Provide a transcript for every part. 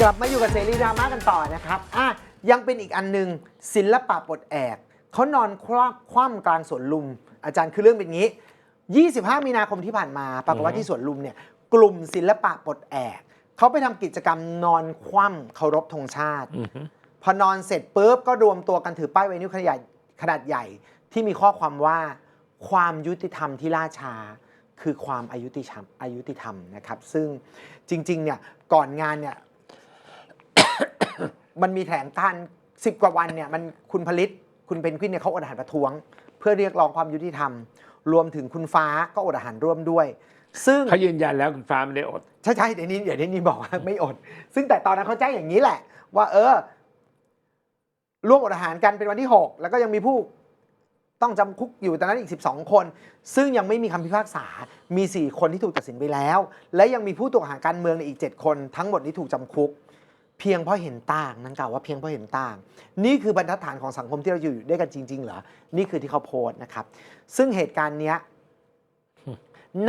กลับมาอยู่กับเสรีดราม่ากันต่อนะครับอะยังเป็นอีกอันหนึงศิลปะปลดแอกเขานอนคว่ำคว่ำกลางสวนลุม อาจารย์คือเรื่องเป็นงี้ 25 มีนาคมที่ผ่านมาปรากฏว่าที่สวนลุมเนี่ยกลุ่มศิลปะปลดแอกเขาไปทำกิจกรรมนอนคว่ำเคารพธงชาติอือฮึพอนอนเสร็จปุ๊บก็รวมตัวกันถือป้ายไวนิวขนาดขนาดใหญ่ที่มีข้อความว่าความยุติธรรมที่ล่าช้า คือความอายุติธรรมอายุติธรรมนะครับ ซึ่งจริงๆเนี่ยก่อนงานเนี่ย มันมีแถลงการสิบกว่าวันเนี่ยมันคุณผลิตคุณเพนกวินเนี่ยเขาอดอาหารประท้วง เพื่อเรียกร้องความยุติธรรม รวมถึงคุณฟ้าก็อดอาหารร่วมด้วย ซึ่งเขายืนยันแล้วคุณฟ้าไม่ได้อด ใช่ใช่เดี๋ยวนี้เดี๋ยวนี้บอกว่าไม่อด ซึ่งแต่ตอนนั้นเขาแจ้งอย่างนี้แหละ ว่า เออร่วมอดอาหารกันเป็นวันที่ 6 แล้วก็ยังมีผู้ต้องจำคุกอยู่ตอนนั้นอีก 12 คน ซึ่งยังไม่มีคำพิพากษา มี 4 คนที่ถูกตัดสินไปแล้ว และยังมีผู้ถูกหาการเมืองในอีก 7 คน ทั้งหมดนี้ถูกจำคุก เพียงเพราะเห็นต่างนั่นกล่าวว่าเพียงเพราะเห็นต่าง นี่คือบรรทัดฐานของสังคมที่เราอยู่ด้วยกันจริง ๆ เหรอ นี่คือที่เขาโพสต์นะครับ ซึ่งเหตุการณ์เนี้ย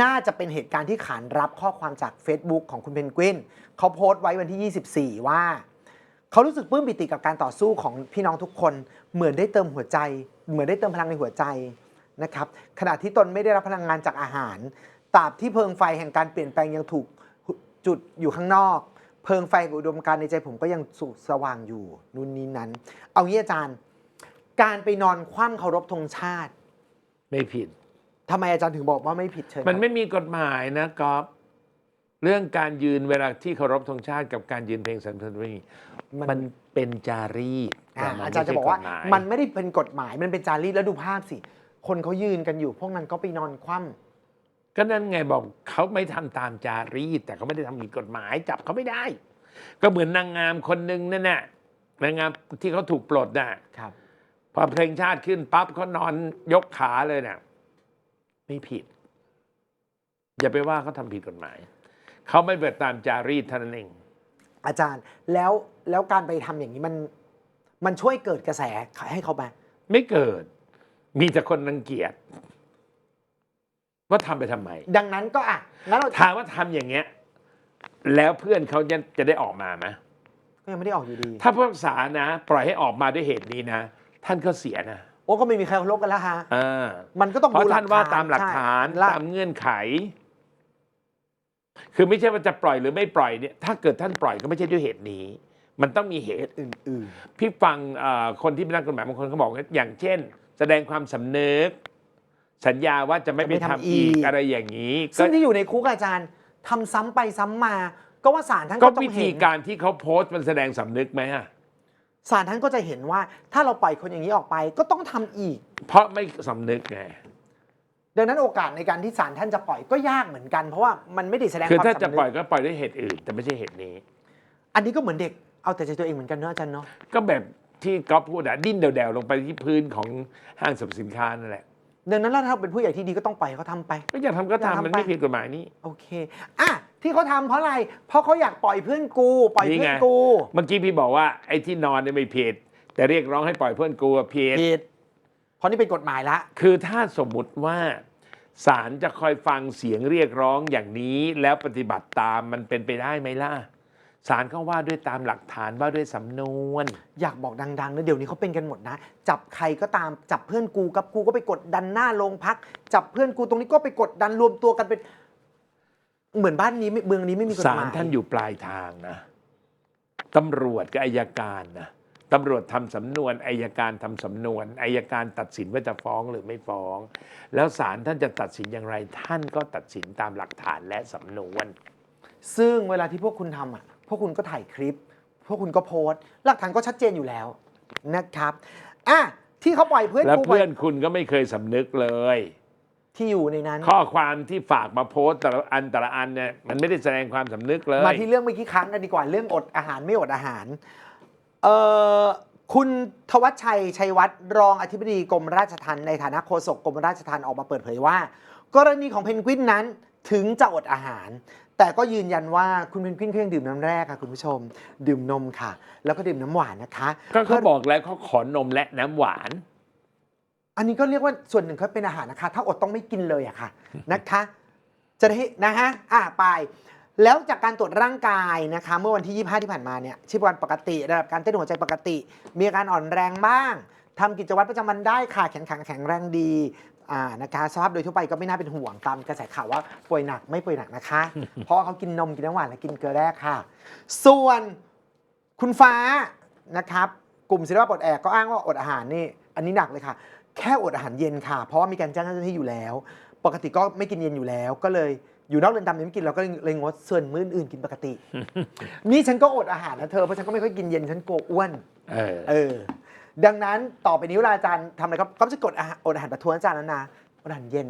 น่าจะเป็นเหตุการณ์ที่ขานรับข้อความจาก Facebook ของคุณเพนกวินเขาโพสต์ไว้วันที่ 24 ว่าเขารู้สึกปลื้มปิติกับการต่อสู้ของพี่น้องทุกคน เหมือนได้เติมหัวใจ เหมือนได้เติมพลังในหัวใจนะครับขณะที่ตนไม่ได้รับพลังงานจากอาหารตราบที่เพลิงไฟแห่งการเปลี่ยนแปลงยังถูกจุดอยู่ข้างนอก เพลิงไฟของอุดมการณ์ในใจผมก็ยังสุกสว่างอยู่นู่นนี้นั้น เอางี้อาจารย์ การไปนอนคว่ำเคารพธงชาติไม่ผิด ทำไมอาจารย์ถึงบอกว่าไม่ผิดเชิญมันครับไม่มีกฎหมายนะกอฟเรื่องการยืนเวลาที่เคารพธงชาติกับการยืนเพลงสรรเสริญพระบารมีมันมันเป็นจารีตอ่าแต่มันอาจารย์จะบอกว่าไใช่ฎหยมันไม่ได้เป็นกฎหมายมันเป็นจารีตแล้วดูภาพสิ คนเขายืนกันอยู่ พวกนั้นก็ไปนอนคว่ ก็นั่นไงบอกเขาไม่ทำตามจารีต แต่เขาไม่ได้ทำผิดกฎหมายจับเขาไม่ได้ ก็เหมือนนางงามคนหนึ่งนั่นแหละนางงามที่เขาถูกปลดน่ะำครับพอเพลงชาติขึ้นปั๊บเขานอนยกขาเลยน่ะไม่ผิด อย่าไปว่าเขาทำผิดกฎหมาย เขาไม่เปิดตามจารีตเท่านั้นเอง อาจารย์แล้วแล้วการไปทำอย่างนี้มัน มันช่วยเกิดกระแสให้เขาไหมไม่เกิด มีแต่คนรังเกียจ ว่าทำไปทำไม ดังนั้นก็อะงั้นเราถามว่าทำอย่างเงี้ย แล้วเพื่อนเขาจะจะได้ออกมาไหมก็ยังไม่ได้ออกอยู่ดี ถ้าผู้พิพากษานะ ปล่อยให้ออกมาด้วยเหตุนี้นะ ท่านก็เสียนะโอ้ก็ไม่มีใครเคารพกันแล้วฮะ อ่ามันก็ต้องเพราะดูหลัท่ากนว่าฐานตามหลักฐานใช่ตามเงื่อนไข คือไม่ใช่ว่าจะปล่อยหรือไม่ปล่อยเนี่ย ถ้าเกิดท่านปล่อยก็ไม่ใช่ด้วยเหตุนี้ มันต้องมีเหเหตุตุ อื่น พี่ฟังเอ่อคนที่เป็นนักกฎหมายบางคนเขาบอกว่าอย่างเช่น แสดงความสำนึก สัญญาว่าจะไม่ไปทำอีกอะไรอย่างนี้ๆก็ซึ่งที่อยู่ในคุกอาจารย์ทำซ้ำไปซ้ำมา ก็ว่าศาลท่านก็ก็ต้องวิธีเห็นการที่เขาโพสต์มันแสดงสำนึกไหมอะศาลท่านก็จะเห็นว่า ถ้าเราปล่อยคนอย่างนี้ออกไปก็ต้องทำอีก เพราะไม่สำนึกไงดังนั้นโอกาสในการที่ศาลท่านจะปล่อยก็ยากเหมือนกัน เพราะว่ามันไม่ได้แสดงคือความถ้าสำจะนึปล่อยกก็ปล่อยด้วยเหตุอื่น แต่ไม่ใช่เหตุนี้ อันนี้ก็เหมือนเด็กเอาแต่ใจตัวเองเหมือนกันเนอะอาจารย์เนาะก็แบบที่ก๊อฟพูดอะดิ้นเดวๆลงไปที่พื้นของห้างสรรพสินค้านั่นแหละ ดังนั้นแล้วถ้าเป็นผู้ใหญ่ที่ดีก็ต้องปล่อยให้เขาทำไป ก็อยากทำก็อยากทำทำมันไปไม่ผิดกฎหมายนี่ โอเคอะที่เขาทำเพราะอะไร เพราะเขาอยากปล่อยเพื่อนกู ปล่อยนี่เพื่อไงนกูเมื่อกี้พี่บอกว่าไอ้ที่นอนเนี่ยไม่ผิด แต่เรียกร้องให้ปล่อยเพื่อนกูอะผิด ผิดเพราะนี่เป็นกฎหมายละ คือถ้าสมมุติว่าศาลจะคอยฟังเสียงเรียกร้องอย่างนี้แล้วปฏิบัติตามมันเป็นไปได้ไหมล่ะ ศาลเขาว่าด้วยตามหลักฐานว่าด้วยสำนวน อยากบอกดังๆนะเดี๋ยวนี้เขาเป็นกันหมดนะ จับใครก็ตามจับเพื่อนกูกับกูก็ไปกดดันหน้าโรงพัก จับเพื่อนกูตรงนี้ก็ไปกดดันรวมตัวกันเป็น เหมือนบ้านนี้ไม่เมืองนี้ไม่มีกฎศาหลมายท่านอยู่ปลายทางนะตำรวจกับอายการนะตำรวจทำสำนวนอายการทำสำนวนอายการตัดสินว่าจะฟ้องหรือไม่ฟ้อง แล้วศาลท่านจะตัดสินอย่างไร ท่านก็ตัดสินตามหลักฐานและสำนวน ซึ่งเวลาที่พวกคุณทำอะ พวกคุณก็ถ่ายคลิป พวกคุณก็โพสต์ หลักฐานก็ชัดเจนอยู่แล้วนะครับอะที่เขาปล่อยเพื่อนแล้วกูเพื่อนคุณก็ไม่เคยสำนึกเลย ที่อยู่ในนั้น ข้อความที่ฝากมาโพสต์แต่ละอันแต่ละอันเนี่ยมันไม่ได้แสดงความสำนึกเลย มาที่เรื่องเมื่อกี้ครั้งกันดีกว่าเรื่องอดอาหารไม่อดอาหารเอ่อคุณทวัชชัย ชัยวัฒน์รองอธิบดีกรมราชทัณฑ์ในฐานะโฆษกกรมราชทัณฑ์ออกมาเปิดเผยว่า กรณีของเพนกวินนั้นถึงจะอดอาหาร แต่ก็ยืนยันว่าคุณเพนกวินเขายังดื่มน้ำแร่ค่ะ คุณผู้ชม ดื่มนมค่ะ แล้วก็ดื่มน้ำหวานนะคะก็เขาบอกแล้วเขาขอนมและน้ำหวาน อันนี้ก็เรียกว่าส่วนหนึ่งเขาเป็นอาหารนะคะ ถ้าอดต้องไม่กินเลยอะค่ะนะคะ จะได้นะฮะอะไป แล้วจากการตรวจร่างกายนะคะ เมื่อวันที่ 25 ที่ผ่านมาเนี่ยชีพจรปกติระดับการเต้นหัวใจปกติ มีอาการอ่อนแรงบ้างทำกิจวัตรประจำวันได้ค่ะแข็งขังแข็งแรงดี อ่านะคะสภาพโดยทั่วไปก็ไม่น่าเป็นห่วงตามกระแสข่าวว่าป่วยหนักไม่ป่วยหนักนะคะ เพราะว่าเขากินนมกินน้ำหวานและกินเกลือแร่ค่ะ ส่วนคุณฟ้านะครับ กลุ่มศิลปะปลดแอกก็อ้างว่าอดอาหารนี่อันนี้หนักเลยค่ะ แค่อดอาหารเย็นค่ะ เพราะว่ามีการแจ้งเจ้าหน้าที่อยู่แล้ว ปกติก็ไม่กินเย็นอยู่แล้ว ก็เลยอยู่นอกเรือนจำเนี่ยไม่กินเราก็เลยงดส่วนมื้ออื่นกินปกติ นี่ฉันก็อดอาหารนะเธอเพราะฉันก็ไม่ค่อยกินเย็นฉันกลัวอ้วน เออ เออ ดังนั้นต่อไปนี้เวลาอาจารย์ทำอะไรก็ก็จะกดอาหารอดอาหารประท้วงอาจารย์แล้วนะอดอาหารเย็น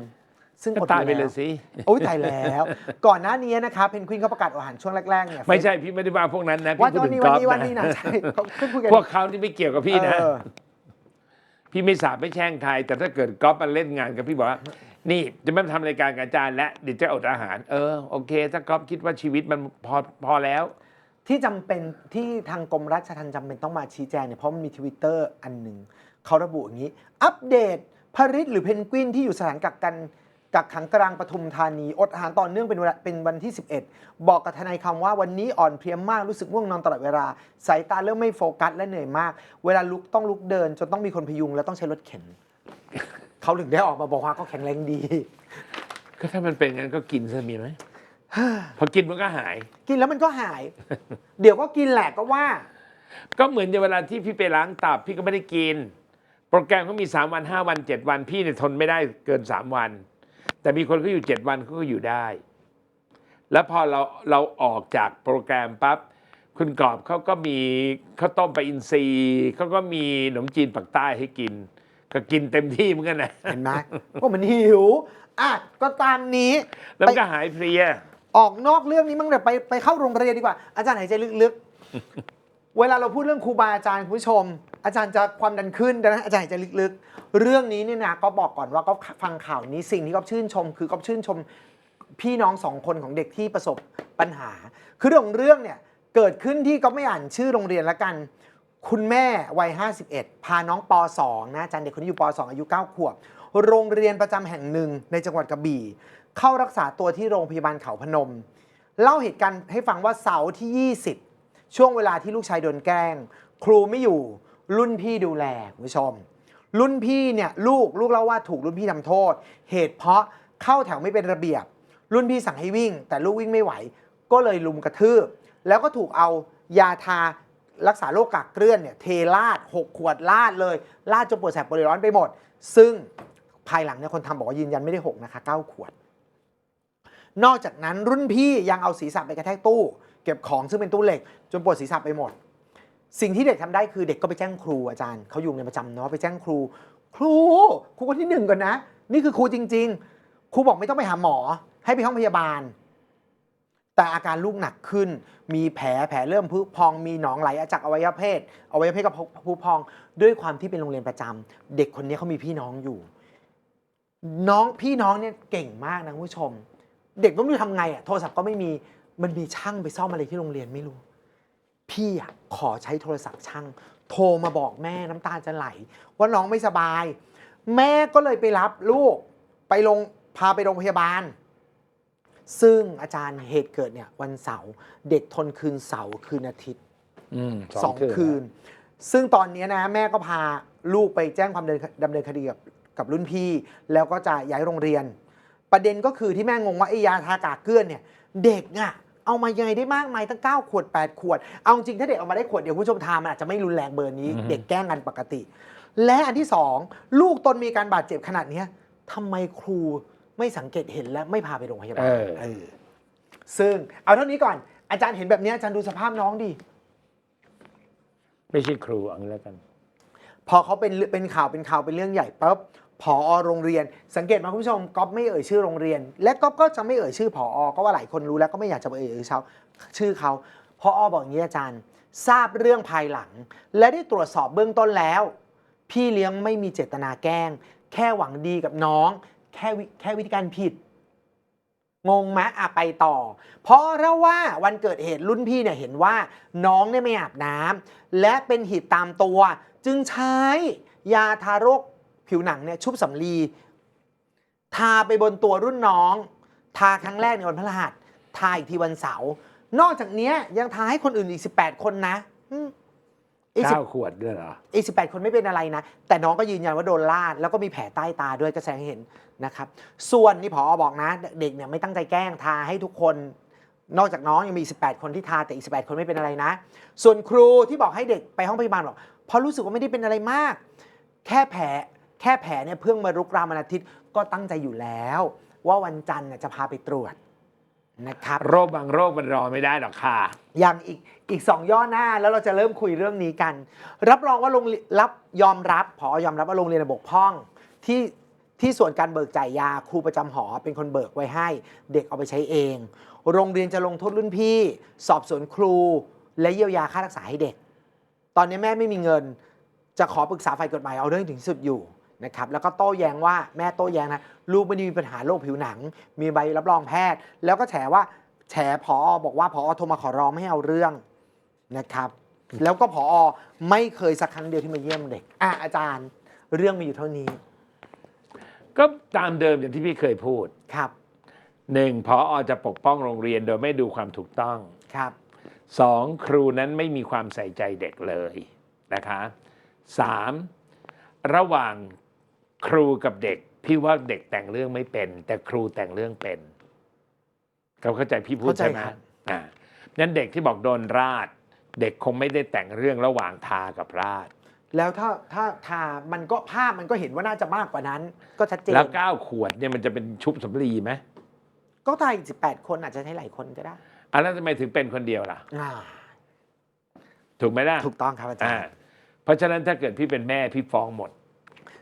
ซึ่งก็อดตายไปแวเลยสิ โอ้ยตายแล้ว ก่อนหน้านี้นะคะเพนกวินเขาประกาศอดอาหารช่วงแรกๆเนี่ยไม่ใช่พี่ไม่ได้ว่าพวกนั้นนะว่าพี่พูวัดนถึนี้งวัก๊นอฟนี้วันนะนี้นะใช่เขาขึ้นคุยกันพวกเขาที่ไม่เกี่ยวกับพี่นะ เออ พี่ไม่สาบไม่แช่งใครแต่ถ้าเกิดก๊อฟมาเล่นงานกับพี่บอกว่า นี่จะไม่ทำรายการกับอาจารย์และเดี๋ยวจะอดอาหาร เออโอเค ถ้าก๊อฟคิดว่าชีวิตมันพอพอแล้ว ที่จำเป็นที่ทางกรมราชทัณฑ์จำเป็นต้องมาชี้แจงเนี่ยเพราะมันมีทวิตเตอร์อันหนึ่งเขาระบุอย่างนี้ อัปเดตพริตหรือเพนกวินที่อยู่สถานกักกันกักขังกลางปทุมธานี อดอาหารต่อเนื่องเป็นเวลาเป็นวันที่ 11 บอกกับทนายคำว่าวันนี้อ่อนเพลียมากรู้สึกง่วงนอนตลอดเวลา สายตาเริ่มไม่โฟกัสและเหนื่อยมาก เวลาลุกต้องลุกเดิน จนต้องมีคนพยุงและต้องใช้รถเข็น เขาถึงได้ออกมาบอกว่าก็แข็งแรงดี ก็ถ้ามันเป็นงั้นก็กินซะมีไหม พอกินมันก็หาย กินแล้วมันก็หาย เดี๋ยวก็กินแหละก็ว่า ก็เหมือนเวลาที่พี่ไปล้างตับพี่ก็ไม่ได้กิน โปรแกรมเขามี 3 วัน 5 วัน 7 วัน พี่เนี่ยทนไม่ได้เกิน 3 วัน แต่มีคนเขาอยู่ 7 วันเขาก็อยู่ได้ แล้วพอเราเราออกจากโปรแกรมปั๊บคุณกรอบเขาก็มีข้าวต้มปลาอินทรีย์เขาก็มีขนมจีนปักใต้ให้กิน ก็กินเต็มที่เหมือนกันนะเห็นไหมว่ามันหิวอะก็ตามนี้แล้วมันก็หายเพลีย ออกนอกเรื่องนี้มั้งเดี๋ยวไปไปเข้าโรงเรียนดีกว่า อาจารย์หายใจลึกๆ เวลาเราพูดเรื่องครูบาอาจารย์คุณผู้ชม อาจารย์จะความดันขึ้นดังนั้นอาจารย์หายใจลึกๆ เรื่องนี้เนี่ยนะก็บอกก่อนว่าก็ฟังข่าวนี้สิ่งที่ก็ชื่นชม คือก็ชื่นชมพี่น้องสองคนของเด็กที่ประสบปัญหา คือเรื่องของเรื่องเนี่ยเกิดขึ้นที่ก็ไม่อ่านชื่อโรงเรียนละกัน คุณแม่วัย 51 พาน้องป .2 นะอาจารย์เด็กคนนี้อยู่ป .2 อายุ 9 ขวบ โรงเรียนประจำแห่งหนึ่งในจังหวัดกระบี่ เข้ารักษาตัวที่โรงพยาบาลเขาพนม เล่าเหตุการณ์ให้ฟังว่าเสาร์ที่ 20 ช่วงเวลาที่ลูกชายโดนแกล้ง ครูไม่อยู่รุ่นพี่ดูแลคุณผู้ชม รุ่นพี่เนี่ยลูกลูกเล่าว่าถูกรุ่นพี่ทำโทษ เหตุเพราะเข้าแถวไม่เป็นระเบียบ รุ่นพี่สั่งให้วิ่ง แต่ลูกวิ่งไม่ไหว ก็เลยลุมกระทืบแล้วก็ถูกเอายาทารักษาโรคกากเกลื่อนเนี่ยเทราด6 ขวดราดเลยราดจนปวดแสบปวดร้อนไปหมด ซึ่งภายหลังเนี่ยคนทำบอกว่ายืนยันไม่ได้ 6 นะคะ 9 ขวด นอกจากนั้นรุ่นพี่ยังเอาศีรษะไปกระแทกตู้ เก็บของซึ่งเป็นตู้เหล็ก จนปวดศีรษะไปหมด สิ่งที่เด็กทำได้คือเด็กก็ไปแจ้งครูอาจารย์เขาอยู่ในประจำเนาะไปแจ้งครู ครูครูคนที่หนึ่งก่อนนะ นี่คือครูจริง ๆ ครูบอกไม่ต้องไปหาหมอ ให้ไปห้องพยาบาล แต่อาการลูกหนักขึ้น มีแผลแผลเริ่มพุพองมีหนองไหลจากอวัยวะเพศอวัยวะเพศก็พุพองด้วยความที่เป็นโรงเรียนประจำเด็กคนนี้เขามีพี่น้องอยู่ น้องพี่น้องเนี่ยเก่งมากนะคุณผู้ชม เด็กต้องรู้ทำไงอะโทรศัพท์ก็ไม่มีมันมีช่างไปซ่อมอะไรที่โรงเรียนไม่รู้ พี่อะขอใช้โทรศัพท์ช่าง โทรมาบอกแม่น้ำตาจะไหล ว่าน้องไม่สบาย แม่ก็เลยไปรับลูกไปลงพาไปโรงพยาบาล ซึ่งอาจารย์เหตุเกิดเนี่ยวันเสาร์เด็กทนคืนเสาร์คืนอาทิตย์อืมสองคืน ซึ่งตอนนี้นะ แม่ก็พาลูกไปแจ้งความเดินดำเนินคดีกับกับรุ่นพี่ แล้วก็จะย้ายโรงเรียน ประเด็นก็คือที่แม่งงว่าไอ้ยาทากากเกลื่อนเนี่ย เด็กอะเอามายังไงได้มากมายตั้ง 9 ขวด 8 ขวด เอาจริงถ้าเด็กเอามาได้ขวดเดียวคุณผู้ชมทานมันอาจจะไม่รุนแรงเบอร์นี้ เด็กแกล้งกันปกติ และอันที่สองลูกตนมีการบาดเจ็บขนาดเนี้ยทำไมครูไม่สังเกตเห็นและไม่พาไปโรงพยาบาลเออ เออซึ่งเอาเท่านี้ก่อน อาจารย์เห็นแบบเนี้ยอาจารย์ดูสภาพน้องดิ ไม่ใช่ครูเอังแล้วกัน พอเขาเป็นเป็นข่าวเป็นข่าวเป็นเรื่องใหญ่ปั๊บ ผอโรงเรียน สังเกตมาคุณผู้ชมก๊อฟไม่เอ่ยชื่อโรงเรียน และก๊อฟก็จะไม่เอ่ยชื่อผอก็ว่าหลายคนรู้แล้วก็ไม่อยากจะเอ่ยชื่อเขาพอบอกอย่างนี้อาจารย์ ทราบเรื่องภายหลัง และได้ตรวจสอบเบื้องต้นแล้ว พี่เลี้ยงไม่มีเจตนาแกล้ง แค่หวังดีกับน้อง แค่วิแค่วิธีการผิดงงไหมอะไปต่อ เพราะเล่าว่าวันเกิดเหตุรุ่นพี่เนี่ยเห็นว่าน้องเนี่ยไม่อาบน้ำและเป็นหิดตามตัว จึงใช้ยาทาโรค ผิวหนังเนี่ยชุบสำลีทาไปบนตัวรุ่นน้อง ทาครั้งแรกในวันพฤหัสทาอีกทีวันเสาร์นอกจากเนี้ยยังทาให้คนอื่นอีก 18 คนนะอืมอีกสิบเก้าขวดด้วยเหรออีก18คนไม่เป็นอะไรนะ แต่น้องก็ยืนยันว่าโดนลาด แล้วก็มีแผลใต้ตาด้วยก็แสดงให้เห็นนะครับ ส่วนนี่พอบอกนะ เด็กเนี่ยไม่ตั้งใจแกล้งทาให้ทุกคน นอกจากน้องยังมีอีก18 คนที่ทาแต่อีก 18 คนไม่เป็นอะไรนะ ส่วนครูที่บอกให้เด็กไปห้องพยาบาลบอกเพราะรู้สึกว่าไม่ได้เป็นอะไรมาก แค่แผล แค่แผลเนี่ยเพิ่งมารุกรามวันอาทิตย์ก็ตั้งใจอยู่แล้ว ว่าวันจันทร์น่ะจะพาไปตรวจนะครับโรคบางโรคมันรอไม่ได้หรอกค่ะ อย่างอีกอีกสองย่อหน้าแล้วเราจะเริ่มคุยเรื่องนี้กัน รับรองว่าโรงเรียนรับยอมรับพอยอมรับว่าโรงเรียนบกพร่องที่ที่ส่วนการเบิกจ่ายยาครูประจำหอเป็นคนเบิกไว้ให้ เด็กเอาไปใช้เอง โรงเรียนจะลงโทษรุ่นพี่ สอบสวนครู และเยียวยาค่ารักษาให้เด็ก ตอนนี้แม่ไม่มีเงิน จะขอปรึกษาฝ่ายกฎหมายเอาเรื่องถึงที่สุดอยู่ นะครับแล้วก็โต้แย้งว่าแม่โต้แย้งนะลูกไม่ได้มีปัญหาโรคผิวหนัง มีใบรับรองแพทย์ แล้วก็แฉว่าแฉพอบอกว่าพอโทรมาขอร้องไม่ให้เอาเรื่องนะครับ แล้วก็พอไม่เคยสักครั้งเดียวที่มาเยี่ยมเด็กอะอาจารย์ เรื่องมีอยู่เท่านี้ก็ตามเดิมอย่างที่พี่เคยพูดครับหนึ่งพออจะปกป้องโรงเรียนโดยไม่ดูความถูกต้องครับสองครูนั้นไม่มีความใส่ใจเด็กเลยนะคะสามระหว่าง ครูกับเด็ก พี่ว่าเด็กแต่งเรื่องไม่เป็น แต่ครูแต่งเรื่องเป็นเขาเข้าใจพี่พูดเข้าใจใช่ไหมครับอ่านั้นเด็กที่บอกโดนราดเด็กคงไม่ได้แต่งเรื่องระหว่างทากับราดแล้วถ้าถ้าทามันก็ภาพมันก็เห็นว่าน่าจะมากกว่านั้น ก็ชัดเจนแล้วเก้าขวดเนี่ยมันจะเป็นชุบสำลีไหมก็ทายอีกสิบแปดคนอาจจะใช้หลายคนก็ได้อะแล้วทำไมถึงเป็นคนเดียวล่ะอ่าถูกไหมล่ะถูกต้องครับอาจารอ่าย์เพราะฉะนั้นถ้าเกิดพี่เป็นแม่พี่ฟ้องหมด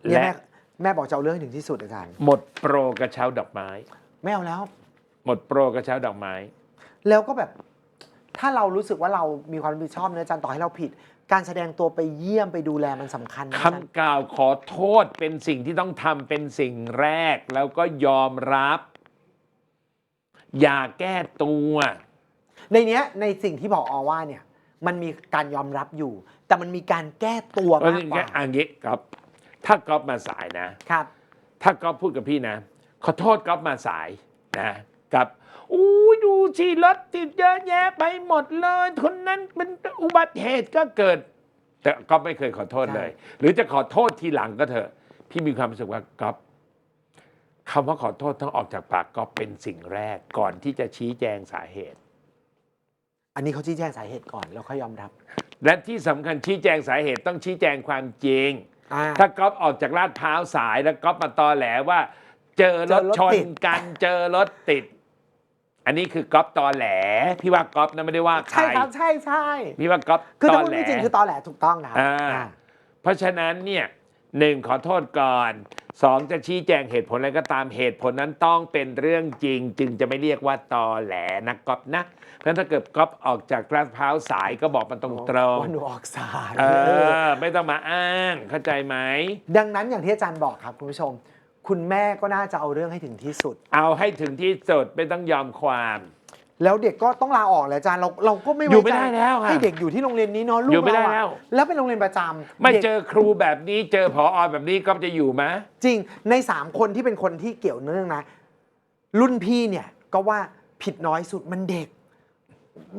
เนี่ยและ แม่แม่บอกจะเอาเรื่องให้ถึงที่สุดอาจารย์หมดโปรกระเช้าดอกไม้ ไม่เอาแล้ว หมดโปรกระเช้าดอกไม้ แล้วก็แบบ ถ้าเรารู้สึกว่าเรามีความรับผิดชอบเนะอาจารย์ต่อให้เราผิด การแสดงตัวไปเยี่ยมไปดูแลมันสำคัญนะอาจารย์คำกล่าวขอโทษเป็นสิ่งที่ต้องทำเป็นสิ่งแรก แล้วก็ยอมรับ อย่าแก้ตัว ในเนี้ยในสิ่งที่บอกอว่าเนี่ย มันมีการยอมรับอยู่ แต่มันมีการแก้ตัวเพราะมากฉะนั้นกว่า อันนี้ก๊อฟ ถ้าก๊อฟมาสายนะ ครับ ถ้าก๊อฟพูดกับพี่นะ ขอโทษก๊อฟมาสายนะกับอู้ยดูสิรถติดเยอะแยะไปหมดเลยคนนั้นเป็นอุบัติเหตุก็เกิด แต่ก๊อฟไม่เคยขอโทษเลย หรือจะขอโทษทีหลังก็เถอะพี่มีความรู้สึกว่าก๊อฟคำว่าขอโทษต้องออกจากปากก๊อฟเป็นสิ่งแรกก่อนที่จะชี้แจงสาเหตุ อันนี้เขาชี้แจงสาเหตุก่อนแล้วค่อยยอมรับ และที่สำคัญชี้แจงสาเหตุต้องชี้แจงความจริง อ่า ถ้าก๊อฟออกจากลาดพร้าวสายแล้วก๊อฟมาตอแหลว่า เจอรถเจอรถชนติดกันเจอรถติด อันนี้คือก๊อฟตอแหล พี่ว่าก๊อฟนะไม่ได้ว่าใครใช่ครับใช่ใช่พี่ว่าก๊อฟคือตถ้าอพูดแหล ไม่จริงคือตอแหลถูกต้องครับอ่า อ่า เพราะฉะนั้นเนี่ยหนึ่งขอโทษก่อน สองจะชี้แจงเหตุผลอะไรก็ตามเหตุผลนั้นต้องเป็นเรื่องจริง จึงจะไม่เรียกว่าตอแหลนะก๊อฟนะเพราะฉะนั้นถ้าเกิดก๊อฟออกจากลาดพร้าวสายก็บอกมันตรงตรงว่าหนูออกสายๆเออไม่ต้องมาอ้างเข้าใจไหมดังนั้นอย่างที่อาจารย์บอกครับคุณผู้ชม คุณแม่ก็น่าจะเอาเรื่องให้ถึงที่สุด เอาให้ถึงที่สุดไม่ต้องยอมความ แล้วเด็กก็ต้องลาออกแหละอาจารย์เราเราก็ไม่อยู่ว้ไม่ใจได้แล้วค่ะให้เด็กอยู่ที่โรงเรียนนี้เนาะลูกอยู่ไม่ได้เราะแล้ว แล้วเป็นโรงเรียนประจำไม่ด็ก เจอครูแบบนี้เจอผออแบบนี้ก็จะอยู่ไหมจริง ในสามคนที่เป็นคนที่เกี่ยวเนื่องนะ รุ่นพี่เนี่ยก็ว่าผิดน้อยสุดมันเด็ก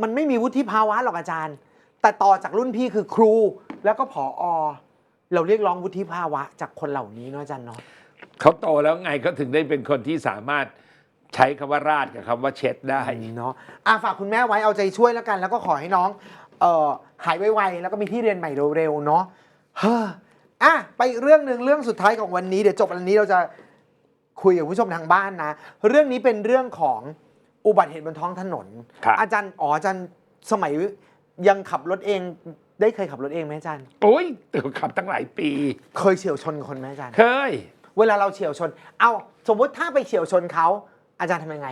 มันไม่มีวุฒิภาวะหรอกอาจารย์ แต่ต่อจากรุ่นพี่คือครูแล้วก็ผออเราเรียกร้องวุฒิภาวะจากคนเหล่านี้เนาะอาจารย์เนาะ เขาโตแล้วไงเขาถึงได้เป็นคนที่สามารถ ใช้คำว่าราดกับคำว่าเช็ดได้ เนาะอะฝากคุณแม่ไว้เอาใจช่วยแล้วกัน แล้วก็ขอให้น้อง เอ่อหายไวๆแล้วก็มีที่เรียนใหม่เร็วๆเนาะเฮ้ออะไปอีกเรื่องหนึ่งเรื่องสุดท้ายของวันนี้เดี๋ยวจบอันนี้เราจะคุยกับคุณผู้ชมทางบ้านนะ เรื่องนี้เป็นเรื่องของอุบัติเหตุบนท้องถนน ครับ อาจารย์อ๋ออาจารย์สมัยยังขับรถเองได้เคยขับรถเองไหมอาจารย์ โอ้ยขับตั้งหลายปี เคยเฉียวชนคนไหมอาจารย์ เคย เวลาเราเฉียวชน เอาสมมุติถ้าไปเฉียวชนเขา อาจารย์ทำยังไง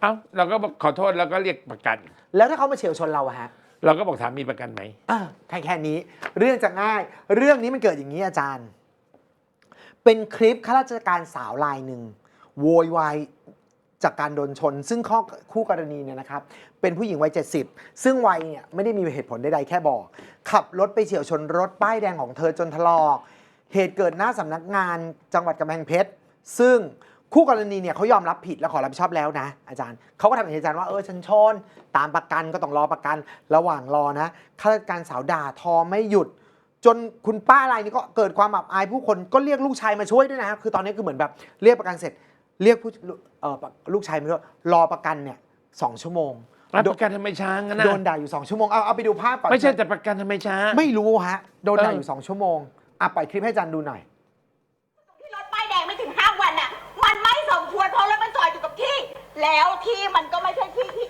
เอ้าเราก็บอกขอโทษแล้วก็เรียกประกัน แล้วถ้าเขามาเฉียวชนเราอะฮะเราก็บอกถามมีประกันไหม อะแค่แค่นี้ เรื่องจะง่าย เรื่องนี้มันเกิดอย่างนี้อาจารย์ เป็นคลิปข้าราชการสาวรายหนึ่งโวยวายจากการโดนชน ซึ่งข้อคู่กรณีเนี่ยนะครับ เป็นผู้หญิงวัย70 ซึ่งวัยเนี่ยไม่ได้มีเหตุผลใดๆแค่บอก ขับรถไปเฉียวชนรถป้ายแดงของเธอจนถลอก เหตุเกิดหน้าสำนักงานจังหวัดกำแพงเพชร ซึ่ง คู่กรณีเนี่ยเขายอมรับผิดและขอรับผิดชอบแล้วนะ อาจารย์เขาก็ทำอย่างที่อาจารย์ว่าเออฉันชน ตามประกันก็ต้องรอประกันระหว่างรอนะข้าราชการสาวด่าทอไม่หยุด จนคุณป้ารายนี้ก็เกิดความอับอายผู้คนก็เรียกลูกชายมาช่วยด้วยนะครับคือตอนนี้คือเหมือนแบบเรียกประกันเสร็จ เรียกผู้เอ่อลูกชายมาด้วยรอประกันเนี่ยสองชั่วโมงรับโดประกันทำไมช้างั้นนะโดนด่าอยู่สองชั่วโมงเอาเอาไปดูภาพก่อนไม่ใช่แต่ประกันทำไมช้า ไม่รู้ฮะโดนด่าเออออยู่สองชั่วโมงอะปล่อยคลิปให้อาจารย์ดูหน่อย แล้วที่มันก็ไม่ใช่ที่ที่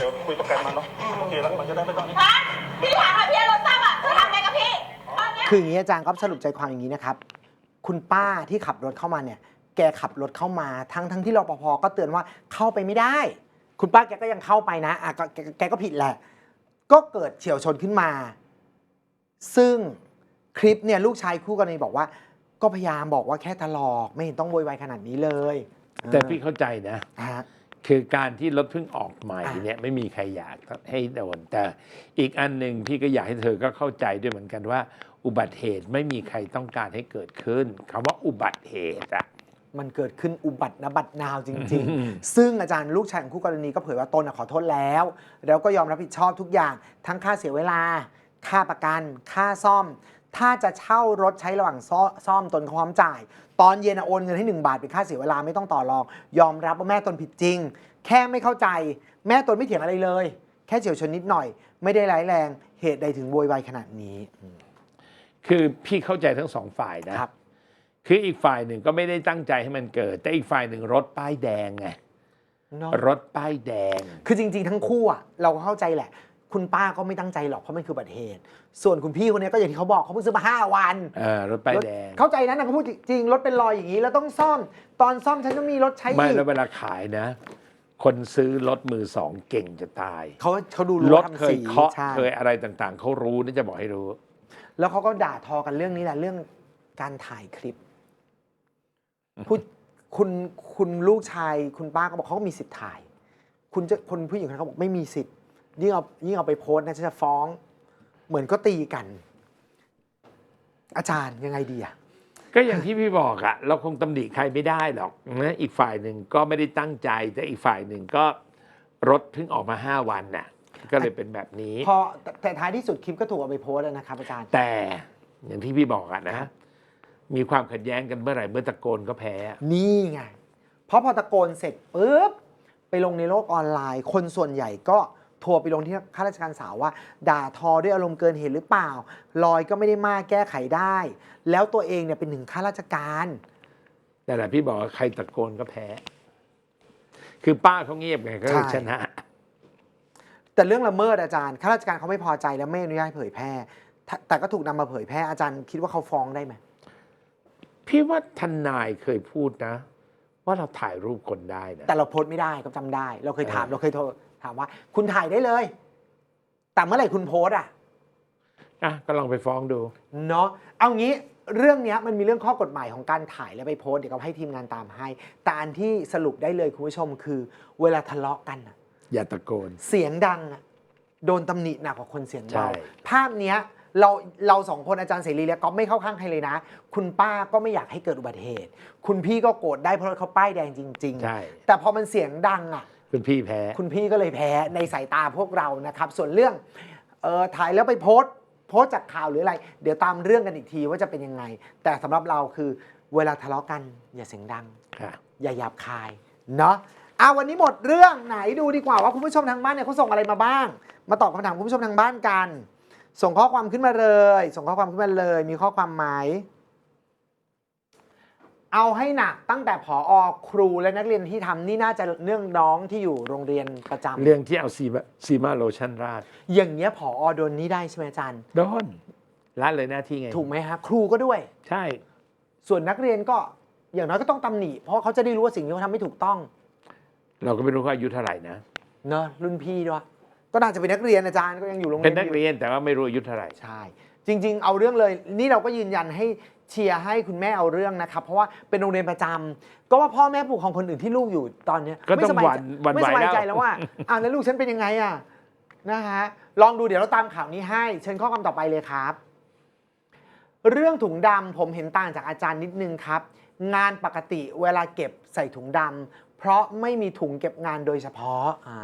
ดี๋ยวเดี๋ยวคุยประกันมาเนาะโอเคแล้วมันจะได้ไม่ต้องนี่ฮะพี่ถามว่าพี่เอารถซ่อมอะจะทำอะไรกับพี่ตอนเนี้ยคืออย่างนี้อาจารย์ก็สรุปใจความอย่างนี้นะครับ คุณป้าที่ขับรถเข้ามาเนี่ย แกขับรถเข้ามาทั้งทั้งที่รปภก็เตือนว่าเข้าไปไม่ได้ คุณป้าแกก็ยังเข้าไปนะอะก็แกแกก็ผิดแหละ ก็เกิดเฉียวชนขึ้นมา ซึ่งคลิปเนี่ยลูกชายคู่กรณีบอกว่า ก็พยายามบอกว่าแค่ทะลอกไม่เห็นต้องโวยวายขนาดนี้เลยแต่พี่เข้าใจนะอ่าฮะ คือการที่รถเพิ่งออกใหม่อะเนี่ยไม่มีใครอยากให้โดนแต่อีกอันหนึ่งพี่ก็อยากให้เธอก็เข้าใจด้วยเหมือนกันว่า อุบัติเหตุไม่มีใครต้องการให้เกิดขึ้นคำว่าอุบัติเหตุอะมันเกิดขึ้นอุบัตินบัตนาวจริงอืมๆซึ่งอาจารย์ลูกชายของคู่กรณีก็เผยว่าตนน่ะขอโทษแล้ว แล้วก็ยอมรับผิดชอบทุกอย่าง ทั้งค่าเสียเวลา ค่าประกัน ค่าซ่อม ถ้าจะเช่ารถใช้ระหว่างซ่อซ่อมตนพร้อมจ่าย ตอนเย็นน่ะโอนเงินให้ 1 บาทเป็นค่าเสียเวลาไม่ต้องต่อรอง ยอมรับว่าแม่ตนผิดจริง แค่ไม่เข้าใจ แม่ตนไม่เถียงอะไรเลย แค่เฉียวชนนิดหน่อย ไม่ได้ร้ายแรงเหตุใดถึงโวยวายขนาดนี้อืม คือพี่เข้าใจทั้งสองฝ่ายนะครับ คืออีกฝ่ายหนึ่งก็ไม่ได้ตั้งใจให้มันเกิด แต่อีกฝ่ายหนึ่งรถป้ายแดงไงเนาะรถป้ายแดง คือจริงๆ ทั้งคู่อะเราก็เข้าใจแหละ คุณป้าก็ไม่ตั้งใจหรอกเพราะมันคืออุบัติเหตุ ส่วนคุณพี่คนนี้ก็อย่างที่เขาบอกเขาเพิ่งซื้อมา5วัน เออรถป้ายแดง เข้าใจนะนะเขาพูดจริงๆรถเป็นรอยอย่างนี้ แล้วต้องซ่อม ตอนซ่อมฉันต้องมีรถใช้ไม่อีกแล้วเวลาขายนะ คนซื้อรถมือสองเก่งจะตาย เขาเขาดูรรู้ถทำเคยสีเคาะใช่เคยอะไรต่างๆ เขารู้นะจะบอกให้รู้ แล้วเขาก็ด่าทอกันเรื่องนี้แหละเรื่องการถ่ายคลิปพูดคุณคุณลูกชาย คุณป้าก็บอกเขาก็มีสิทธิ์ถ่าย คุณจะคนผู้หญิงคนนั้นเขาบอกไม่มีสิทธิ์ ยิ่งเอายิ่งเอาไปโพสต์นะฉันจะฟ้อง เหมือนก็ตีกัน อาจารย์ยังไงดีอะก็อย่างที่พี่บอกอะเราคงตำหนิใครไม่ได้หรอกนะอีกฝ่ายหนึ่งก็ไม่ได้ตั้งใจ แต่อีกฝ่ายหนึ่งก็รถเพิ่งออกมาห้าวันน่ะ ก็เลยเป็นแบบนี้ พอแต่แต่ท้ายที่สุดคลิปก็ถูกเอาไปโพสต์แล้วนะครับอาจารย์ แต่อย่างที่พี่บอกอะนะ มีความขัดแย้งกันเมื่อไหร่เมื่อตะโกนก็แพ้อะนี่ไง เพราะพอตะโกนเสร็จปุ๊บไปลงในโลกออนไลน์ คนส่วนใหญ่ก็ ทัวร์ไปลงที่ข้าราชการสาวว่า ด่าทอด้วยอารมณ์เกินเหตุหรือเปล่าลอยก็ไม่ได้มากแก้ไขได้ แล้วตัวเองเนี่ยเป็นถึงข้าราชการ แต่แหละพี่บอกว่าใครตะโกนก็แพ้ คือป้าเขาเงียบไงก็เลยใช่ ชนะ แต่เรื่องละเมิดอาจารย์ข้าราชการเขาไม่พอใจแล้วไม่อนุญาตให้เผยแพร่ถ้าแต่ก็ถูกนำมาเผยแพร่อาจารย์คิดว่าเขาฟ้องได้ไหมพี่ว่าทนายเคยพูดนะ ว่าเราถ่ายรูปคนได้นะ แต่เราโพสต์ไม่ได้ก็จำได้ เราเคยถามเออ เราเคยโทร ถามว่า คุณถ่ายได้เลย แต่เมื่อไหร่คุณโพสต์อะอะก็ลองไปฟ้องดู เนาะเอางี้เรื่องเนี้ยมันมีเรื่องข้อกฎหมายของการถ่ายแล้วไปโพสต์เดี๋ยวเราให้ทีมงานตามให้แต่อันที่สรุปได้เลยคุณผู้ชมคือ เวลาทะเลาะกันน่ะอย่าตะโกน เสียงดังอะโดนตำหนิหนักกว่าคนเสียงเบาใช่ ภาพเนี้ยเราเราสองคนอาจารย์เสรีและก๊อฟไม่เข้าข้างใครเลยนะ คุณป้าก็ไม่อยากให้เกิดอุบัติเหตุ คุณพี่ก็โกรธได้เพราะรถเขาป้ายแดงจริงใช่ๆแต่พอมันเสียงดังอะ คุณพี่แพ้ คุณพี่ก็เลยแพ้ในสายตาพวกเรานะครับ ส่วนเรื่องเออถ่ายแล้วไปโพสต์โพสต์จากข่าวหรืออะไร เดี๋ยวตามเรื่องกันอีกทีว่าจะเป็นยังไง แต่สำหรับเราคือเวลาทะเลาะกันอย่าเสียงดัง ค่ะ อย่าหยาบคายเนาะอะวันนี้หมดเรื่องไหนดูดีกว่าว่าคุณผู้ชมทางบ้านเนี่ยเขาส่งอะไรมาบ้าง มาตอบคำถามคุณผู้ชมทางบ้านกัน ส่งข้อความขึ้นมาเลย ส่งข้อความขึ้นมาเลย มีข้อความไหม เอาให้หนักตั้งแต่ผออครูและนักเรียนที่ทำนี่น่าจะเรื่องน้องที่อยู่โรงเรียนประจำเรื่องที่เอาซีมาซีมาโลชั่นราดอย่างเงี้ยผอโดนนี้ได้ใช่ไหมอาจารย์ โดนละเลยหน้าที่ไงถูกไหมครับครูก็ด้วย ใช่ ส่วนนักเรียนก็อย่างน้อยก็ต้องตำหนิเพราะเขาจะได้รู้ว่าสิ่งที่เขาทำไม่ถูกต้องเราก็ไม่รู้เขาอายุเท่าไหร่นะ เนอะรุ่นพี่ด้วยก็น่าจะเป็นนักเรียนอาจารย์ก็ยังอยู่โรงเรีเป็ยนนนักอยู่ เรียนแต่ว่าไม่รู้อายุเท่าไหร่ ใช่ จริง ๆ เอาเรื่องเลยนี่เราก็ยืนยันให้ เชียร์ให้คุณแม่เอาเรื่องนะครับ เพราะว่าเป็นโรงเรียนประจำก็ว่าพ่อแม่ผู้ปกครองคนอื่นที่ลูกอยู่ตอนเนี้ยก็ต้องไม่สบายหวั่นหวั่นไม่ไหวสบายใจแล้ว แล้วว่าอ่าแล้วลูกฉันเป็นยังไงอะนะฮะลองดูเดี๋ยวเราตามข่าวนี้ให้ เชิญข้อความต่อไปเลยครับ เรื่องถุงดำผมเห็นต่างจากอาจารย์นิดนึงครับ งานปกติเวลาเก็บใส่ถุงดำเพราะไม่มีถุงเก็บงานโดยเฉพาะอ่า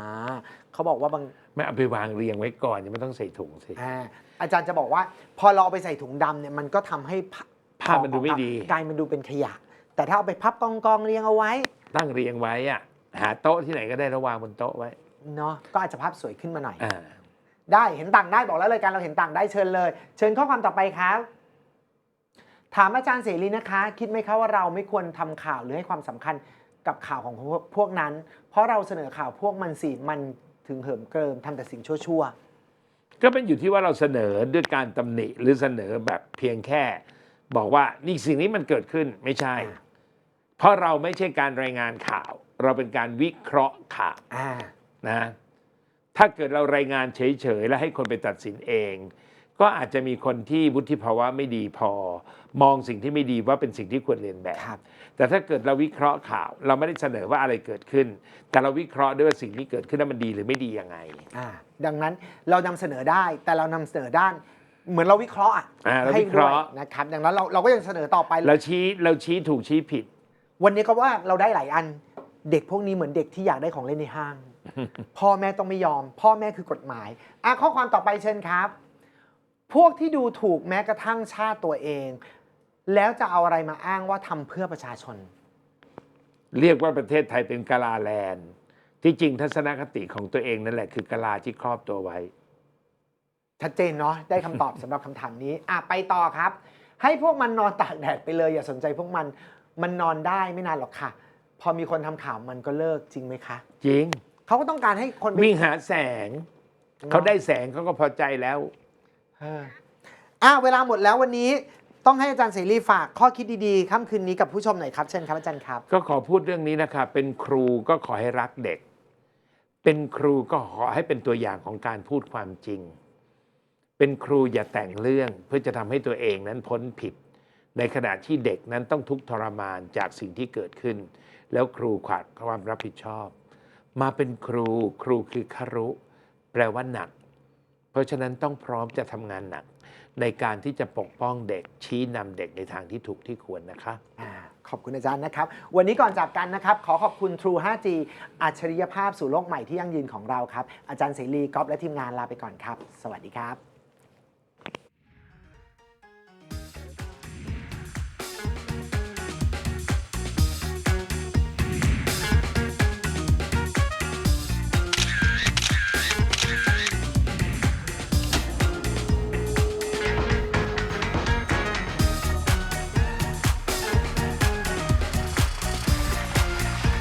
เขาบอกว่าบาง ไม่เอาไปวางเรียงไว้ก่อนยังไม่ต้องใส่ถุงสิอาอาจารย์จะบอกว่าพอเราเอาไปใส่ถุงดำเนี่ยมันก็ทำให้ภ ภาพมันดูไม่ดี กลายมันดูเป็นขยะ แต่ถ้าเอาไปพับกองกองๆเรียงเอาไว้ ตั้งเรียงไว้อะหาโต๊ะที่ไหนก็ได้แล้ววางบนโต๊ะไว้เนาะก็อาจจะภาพสวยขึ้นมาหน่อยอ่าได้เห็นต่างได้บอกแล้วเลยการเราเห็นต่างได้เชิญเลย เชิญข้อความต่อไปครับถามอาจารย์เสรีนะคะ คิดไหมคะว่าเราไม่ควรทำข่าวหรือให้ความสำคัญกับข่าวของพวกพวกนั้น เพราะเราเสนอข่าวพวกมันสิมันถึงเหิมเกริมทำแต่สิ่งชั่วก็เป็นอยู่ที่ว่าเราเสนอด้วยการตำหนิหรือเสนอแบบเพียงแค่ บอกว่านี่สิ่งนี้มันเกิดขึ้นไม่ใช่อ่าเพราะเราไม่ใช่การรายงานข่าว เราเป็นการวิเคราะห์ข่าวๆอ่านะถ้าเกิดเรารายงานเฉยๆ แล้วให้คนไปตัดสินเอง ก็อาจจะมีคนที่วุฒิภาวะไม่ดีพอ มองสิ่งที่ไม่ดีว่าเป็นสิ่งที่ควรเรียนแบบครับแต่ถ้าเกิดเราวิเคราะห์ข่าว เราไม่ได้เสนอว่าอะไรเกิดขึ้น แต่เราวิเคราะห์ด้วยว่าสิ่งที่เกิดขึ้นนั้นมันดีหรือไม่ดียังไงอ่าดังนั้นเรานำเสนอได้แต่เรานำเสนอด้าน เหมือนเราวิเคราะห์อะอ่าเราให้วิเคราะห์ด้วยนะครับดังนั้นเราเราก็ยังเสนอต่อไป เราชี้เราชี้ถูกชี้ผิด วันนี้ก็ว่าเราได้หลายอันเด็กพวกนี้เหมือนเด็กที่อยากได้ของเล่นในห้าง พ่อแม่ต้องไม่ยอม พ่อแม่คือกฎหมายอะข้อความต่อไปเชิญครับ พวกที่ดูถูกแม้กระทั่งชาติตัวเอง แล้วจะเอาอะไรมาอ้างว่าทำเพื่อประชาชน เรียกว่าประเทศไทยเป็นกาลาแลนด์ ที่จริงทัศนคติของตัวเองนั่นแหละคือกาลาที่ครอบตัวไว้ ชัดเจนเนาะได้คำตอบ สำหรับคำถามนี้อะไปต่อครับ ให้พวกมันนอนตากแดดไปเลย อย่าสนใจพวกมันมันนอนได้ไม่นานหรอกค่ะ พอมีคนทำข่าวมันก็เลิกจริงไหมคะจริง เขาก็ต้องการให้คนไปวิ่งหาแสง เขาได้แสงเขาก็พอใจแล้ว เอออะเวลาหมดแล้ววันนี้ต้องให้อาจารย์เสรีฝากข้อคิดดีๆค่ำคืนนี้กับผู้ชมหน่อยครับเชิญครับอาจารย์ครับ ก็ขอพูดเรื่องนี้นะครับเป็นครูก็ขอให้รักเด็ก เป็นครูก็ขอให้เป็นตัวอย่างของการพูดความจริง เป็นครูอย่าแต่งเรื่องเพื่อจะทำให้ตัวเองนั้นพ้นผิด ในขณะที่เด็กนั้นต้องทุกข์ทรมานจากสิ่งที่เกิดขึ้น แล้วครูขาดความรับผิดชอบ มาเป็นครูครูคือครุ แปลว่าหนัก เพราะฉะนั้นต้องพร้อมจะทำงานหนัก ในการที่จะปกป้องเด็กชี้นำเด็กในทางที่ถูกที่ควรนะคะขอบคุณอาจารย์นะครับ วันนี้ก่อนจากกันนะครับ ขอขอบคุณ True 5G อัจฉริยภาพสู่โลกใหม่ที่ยั่งยืนของเราครับ อาจารย์เสรีก๊อฟและทีมงานลาไปก่อนครับ สวัสดีครับ